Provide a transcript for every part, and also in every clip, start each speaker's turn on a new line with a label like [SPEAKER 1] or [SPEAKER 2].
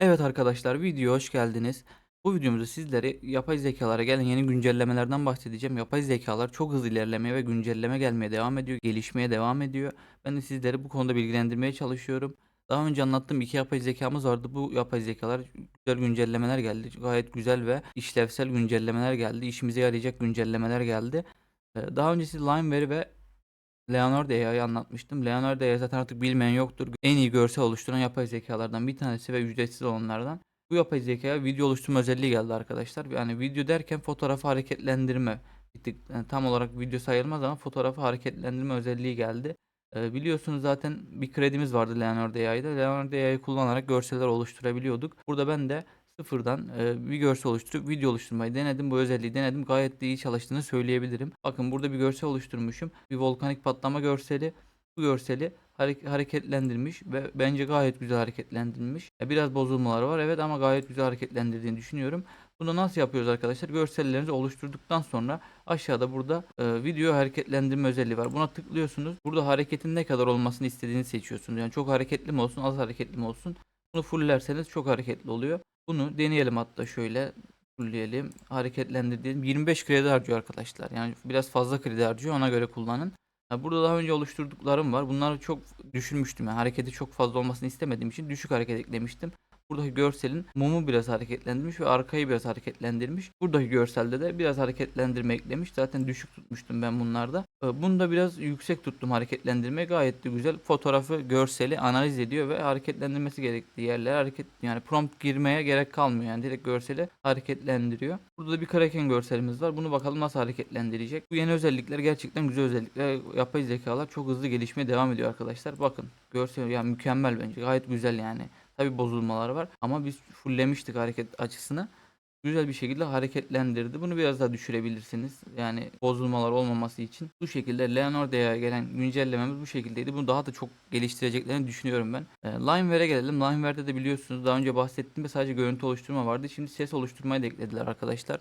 [SPEAKER 1] Evet arkadaşlar videoya hoş geldiniz. Bu videomuzda sizlere yapay zekalara gelen yeni güncellemelerden bahsedeceğim. Yapay zekalar çok hızlı ilerlemeye ve güncelleme gelmeye devam ediyor, gelişmeye devam ediyor. Ben de sizleri bu konuda bilgilendirmeye çalışıyorum. Daha önce anlattığım iki yapay zekamız vardı. Bu yapay zekalar güzel güncellemeler geldi. Gayet güzel ve işlevsel güncellemeler geldi. İşimize yarayacak güncellemeler geldi. Ee, Daha öncesi Limeware ve Leonardo AI'yı anlatmıştım. Leonardo AI zaten artık bilmeyen yoktur. En iyi görsel oluşturan yapay zekalardan bir tanesi ve ücretsiz olanlardan. Bu yapay zekaya video oluşturma özelliği geldi arkadaşlar. Yani video derken fotoğrafı hareketlendirme. Yani tam olarak video sayılmaz ama fotoğrafı hareketlendirme özelliği geldi. Ee, biliyorsunuz zaten bir kredimiz vardı Leonardo AI'da. Leonardo AI'yı kullanarak görseller oluşturabiliyorduk. Burada ben de sıfırdan e, bir görsel oluşturup video oluşturmayı denedim. Bu özelliği denedim. Gayet de iyi çalıştığını söyleyebilirim. Bakın burada bir görsel oluşturmuşum. Bir volkanik patlama görseli. Bu görseli hare- hareketlendirmiş ve bence gayet güzel hareketlendirilmiş. Biraz bozulmaları var evet ama gayet güzel hareketlendirdiğini düşünüyorum. Bunu nasıl yapıyoruz arkadaşlar? Görsellerinizi oluşturduktan sonra aşağıda burada e, video hareketlendirme özelliği var. Buna tıklıyorsunuz. Burada hareketin ne kadar olmasını istediğini seçiyorsunuz. Yani çok hareketli mi olsun, az hareketli mi olsun. Bunu fulllerseniz çok hareketli oluyor. Bunu deneyelim hatta şöyle fullleyelim. Hareketlendirdiğim 25 kredi harcıyor arkadaşlar. Yani biraz fazla kredi harcıyor ona göre kullanın. Ha, Burada daha önce oluşturduklarım var. Bunları çok düşürmüştüm. Yani hareketi çok fazla olmasını istemediğim için düşük hareket eklemiştim. Buradaki görselin mumu biraz hareketlendirmiş ve arkayı biraz hareketlendirmiş. Buradaki görselde de biraz hareketlendirme eklemiş. Zaten düşük tutmuştum ben bunlarda. Ee, Bunu da biraz yüksek tuttum hareketlendirme. Gayet de güzel. Fotoğrafı, görseli analiz ediyor ve hareketlendirmesi gerektiği yerlere hareket yani prompt girmeye gerek kalmıyor. Yani direkt görseli hareketlendiriyor. Burada da bir kraken görselimiz var. Bunu bakalım nasıl hareketlendirecek. Bu yeni özellikler gerçekten güzel özellikler. Yapay zekalar çok hızlı gelişmeye devam ediyor arkadaşlar. Bakın görsel yani mükemmel bence. Gayet güzel yani. Tabi bozulmaları var ama biz fulllemiştik hareket açısını. Güzel bir şekilde hareketlendirdi. Bunu biraz daha düşürebilirsiniz. Yani bozulmalar olmaması için. Bu şekilde Leonardo'ya gelen güncellememiz bu şekildeydi. Bunu daha da çok geliştireceklerini düşünüyorum ben. E, Limeware'e gelelim. Limeware'de de biliyorsunuz daha önce bahsettiğim sadece görüntü oluşturma vardı. Şimdi ses oluşturmayı da eklediler arkadaşlar.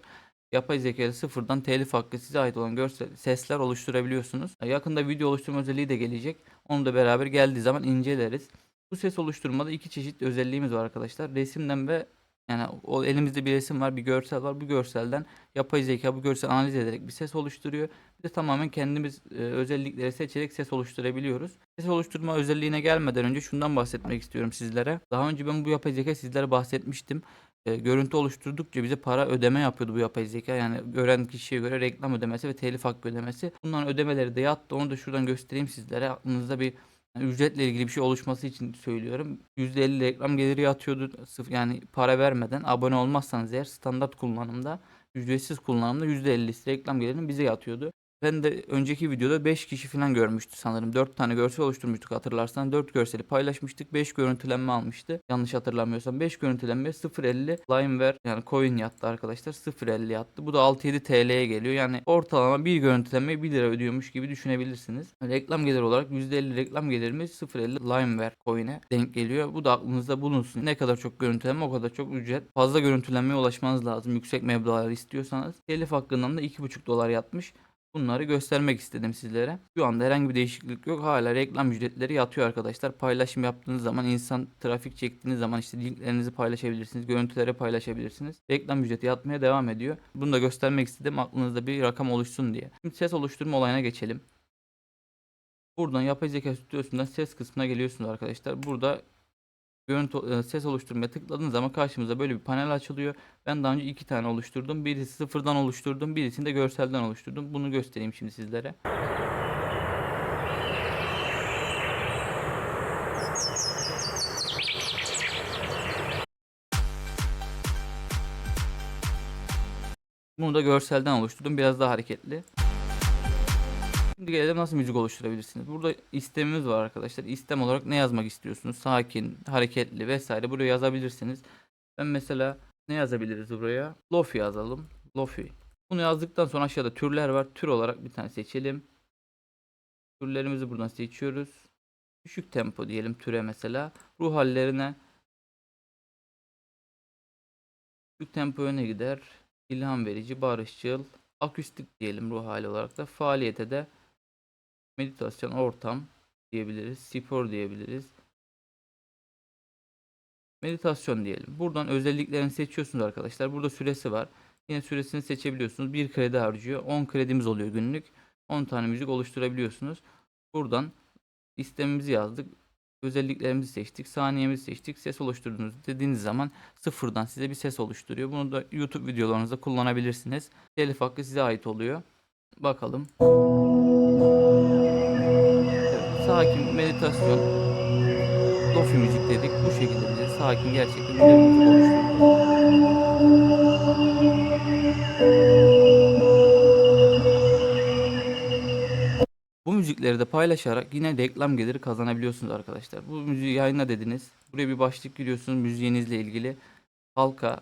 [SPEAKER 1] Yapay zeka ile sıfırdan telif hakkı size ait olan görsel sesler oluşturabiliyorsunuz. Yakında video oluşturma özelliği de gelecek. Onu da beraber geldiği zaman inceleriz. Bu ses oluşturmada iki çeşit özelliğimiz var arkadaşlar. Resimden ve yani o elimizde bir resim var, bir görsel var. Bu görselden yapay zeka bu görsel analiz ederek bir ses oluşturuyor. Bir de tamamen kendimiz e, özellikleri seçerek ses oluşturabiliyoruz. Ses oluşturma özelliğine gelmeden önce şundan bahsetmek istiyorum sizlere. Daha önce ben bu yapay zeka sizlere bahsetmiştim. E, görüntü oluşturdukça bize para ödeme yapıyordu bu yapay zeka. Yani gören kişiye göre reklam ödemesi ve telif hakkı ödemesi. Bunların ödemeleri de yattı. Onu da şuradan göstereyim sizlere. Aklınızda bir yani ücretle ilgili bir şey oluşması için söylüyorum. %50 reklam geliri yatıyordu. Sıf yani para vermeden abone olmazsanız eğer standart kullanımda ücretsiz kullanımda %50'si reklam gelirinin bize yatıyordu. Ben de önceki videoda 5 kişi falan görmüştü sanırım. 4 tane görsel oluşturmuştuk hatırlarsan. 4 görseli paylaşmıştık. 5 görüntülenme almıştı. Yanlış hatırlamıyorsam. 5 görüntülenme 0.50 Limeware yani coin yattı arkadaşlar. 0.50 yattı. Bu da 6-7 TL'ye geliyor. Yani ortalama bir görüntülenmeye 1 lira ödüyormuş gibi düşünebilirsiniz. Reklam gelir olarak %50 reklam gelirimiz 0.50 Limeware coin'e denk geliyor. Bu da aklınızda bulunsun. Ne kadar çok görüntülenme o kadar çok ücret. Fazla görüntülenmeye ulaşmanız lazım. Yüksek meblağlar istiyorsanız. Telif hakkından da 2.5 dolar yatmış. Bunları göstermek istedim sizlere. Şu anda herhangi bir değişiklik yok. Hala reklam ücretleri yatıyor arkadaşlar. Paylaşım yaptığınız zaman insan trafik çektiğiniz zaman işte linklerinizi paylaşabilirsiniz. Görüntüleri paylaşabilirsiniz. Reklam ücreti yatmaya devam ediyor. Bunu da göstermek istedim. Aklınızda bir rakam oluşsun diye. Şimdi ses oluşturma olayına geçelim. Buradan yapay zeka stüdyosundan ses kısmına geliyorsunuz arkadaşlar. Burada görüntü e, ses oluşturmaya tıkladığınız zaman karşımıza böyle bir panel açılıyor. Ben daha önce iki tane oluşturdum. Birisi sıfırdan oluşturdum. Birisini de görselden oluşturdum. Bunu göstereyim şimdi sizlere. Bunu da görselden oluşturdum. Biraz daha hareketli. Şimdi gelelim nasıl müzik oluşturabilirsiniz. Burada istemimiz var arkadaşlar. İstem olarak ne yazmak istiyorsunuz? Sakin, hareketli vesaire. Buraya yazabilirsiniz. Ben mesela ne yazabiliriz buraya? Lofi yazalım. Lofi. Bunu yazdıktan sonra aşağıda türler var. Tür olarak bir tane seçelim. Türlerimizi buradan seçiyoruz. Düşük tempo diyelim türe mesela. Ruh hallerine düşük tempo öne gider. İlham verici, barışçıl, akustik diyelim ruh hali olarak da. Faaliyete de meditasyon, ortam diyebiliriz. Spor diyebiliriz. Meditasyon diyelim. Buradan özelliklerini seçiyorsunuz arkadaşlar. Burada süresi var. Yine süresini seçebiliyorsunuz. 1 kredi harcıyor. 10 kredimiz oluyor günlük. 10 tane müzik oluşturabiliyorsunuz. Buradan istemimizi yazdık. Özelliklerimizi seçtik. Saniyemizi seçtik. Ses oluşturdunuz dediğiniz zaman sıfırdan size bir ses oluşturuyor. Bunu da YouTube videolarınızda kullanabilirsiniz. Telif hakkı size ait oluyor. Bakalım. Sakin meditasyon. Lofi müzik dedik. Bu şekilde bize sakin gerçekten güzel müzik oluşturdu. Bu müzikleri de paylaşarak yine reklam geliri kazanabiliyorsunuz arkadaşlar. Bu müziği yayınla dediniz. Buraya bir başlık giriyorsunuz müziğinizle ilgili. Halka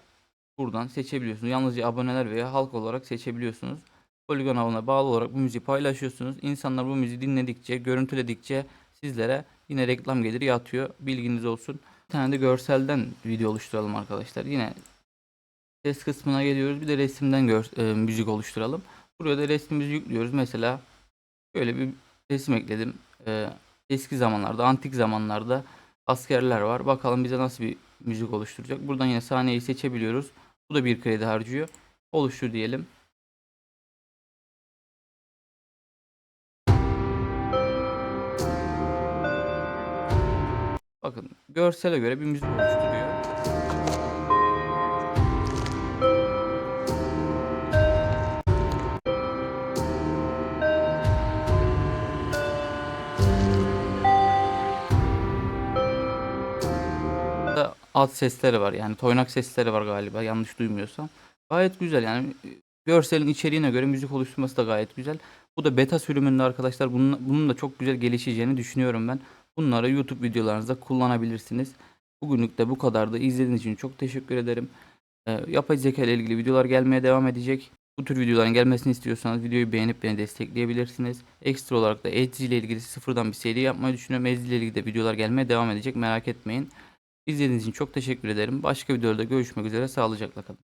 [SPEAKER 1] buradan seçebiliyorsunuz. Yalnızca aboneler veya halk olarak seçebiliyorsunuz. Polygon avına bağlı olarak bu müziği paylaşıyorsunuz. İnsanlar bu müziği dinledikçe, görüntüledikçe sizlere yine reklam geliri yatıyor. Bilginiz olsun. Bir tane de görselden video oluşturalım arkadaşlar. Yine ses kısmına geliyoruz. Bir de resimden gör, e, müzik oluşturalım. Buraya da resmimizi yüklüyoruz. Mesela Böyle bir resim ekledim. Ee, eski zamanlarda, antik zamanlarda askerler var. Bakalım bize nasıl bir müzik oluşturacak. Buradan yine sahneyi seçebiliyoruz. Bu da bir kredi harcıyor. Oluştur diyelim. Bakın görsele göre bir müzik oluşturuyor. alt sesleri var. Yani toynak sesleri var galiba yanlış duymuyorsam. Gayet güzel yani görselin içeriğine göre müzik oluşturması da gayet güzel. Bu da beta sürümünde arkadaşlar bunun, bunun da çok güzel gelişeceğini düşünüyorum ben. Bunları YouTube videolarınızda kullanabilirsiniz. Bugünlük de bu kadardı. İzlediğiniz için çok teşekkür ederim. Ee, yapay zeka ile ilgili videolar gelmeye devam edecek. Bu tür videoların gelmesini istiyorsanız videoyu beğenip beni destekleyebilirsiniz. Ekstra olarak da Edge ile ilgili sıfırdan bir seri yapmayı düşünüyorum. Edge ile ilgili de videolar gelmeye devam edecek merak etmeyin. İzlediğiniz için çok teşekkür ederim. Başka videoda görüşmek üzere. Sağlıcakla kalın.